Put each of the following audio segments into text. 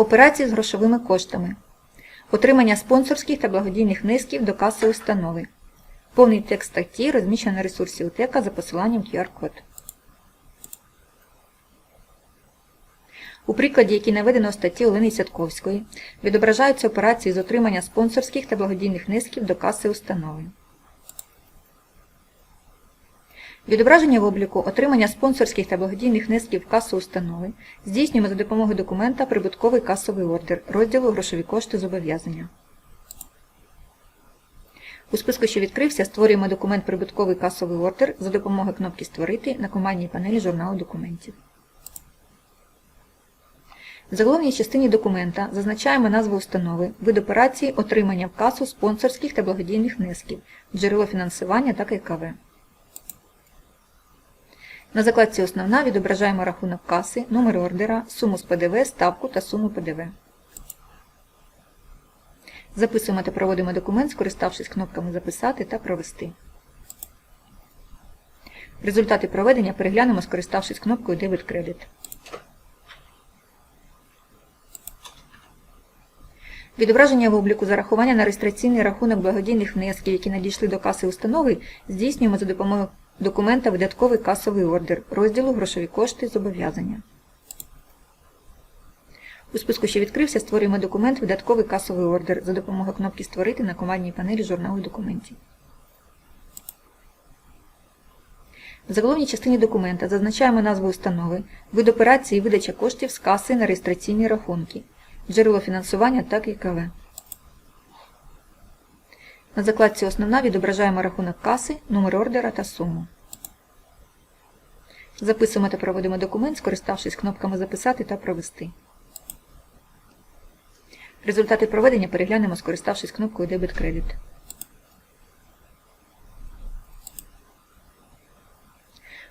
Операції з грошовими коштами. Отримання спонсорських та благодійних внесків до каси установи. Повний текст статті розміщено на ресурсі УТЕКа за посиланням QR-код. У прикладі, який наведено у статті Олени Сятковської, відображаються операції з отримання спонсорських та благодійних внесків до каси установи. Відображення в обліку отримання спонсорських та благодійних внесків касу установи здійснюємо за допомогою документа Прибутковий касовий ордер розділу Грошові кошти зобов'язання. У списку, що відкрився, створюємо документ Прибутковий касовий ордер за допомогою кнопки Створити на командній панелі журналу документів. В заголовній частині документа зазначаємо назву установи, вид операції отримання в касу спонсорських та благодійних внесків, джерело фінансування та ККВ. На закладці Основна відображаємо рахунок каси, номер ордера, суму з ПДВ, ставку та суму ПДВ. Записуємо та проводимо документ, скориставшись кнопками Записати та Провести. Результати проведення переглянемо, скориставшись кнопкою Debit Credit. Відображення в обліку зарахування на реєстраційний рахунок благодійних внесків, які надійшли до каси установи, здійснюємо за допомогою документа Видатковий касовий ордер розділу Грошові кошти зобов'язання. У списку, що відкрився, створюємо документ Видатковий касовий ордер за допомогою кнопки Створити на командній панелі журналу документів. В заголовній частині документа зазначаємо назву установи, вид операції і видача коштів з каси на реєстраційні рахунки, джерело фінансування та ККВ. На закладці Основна відображаємо рахунок каси, номер ордера та суму. Записуємо та проводимо документ, скориставшись кнопками Записати та Провести. Результати проведення переглянемо, скориставшись кнопкою Debit Credit.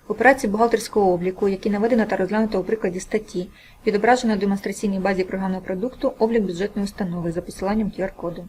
Операції бухгалтерського обліку, які наведено та розглянуто у прикладі статті, відображено в демонстраційній базі програмного продукту облік бюджетної установи за посиланням QR-коду.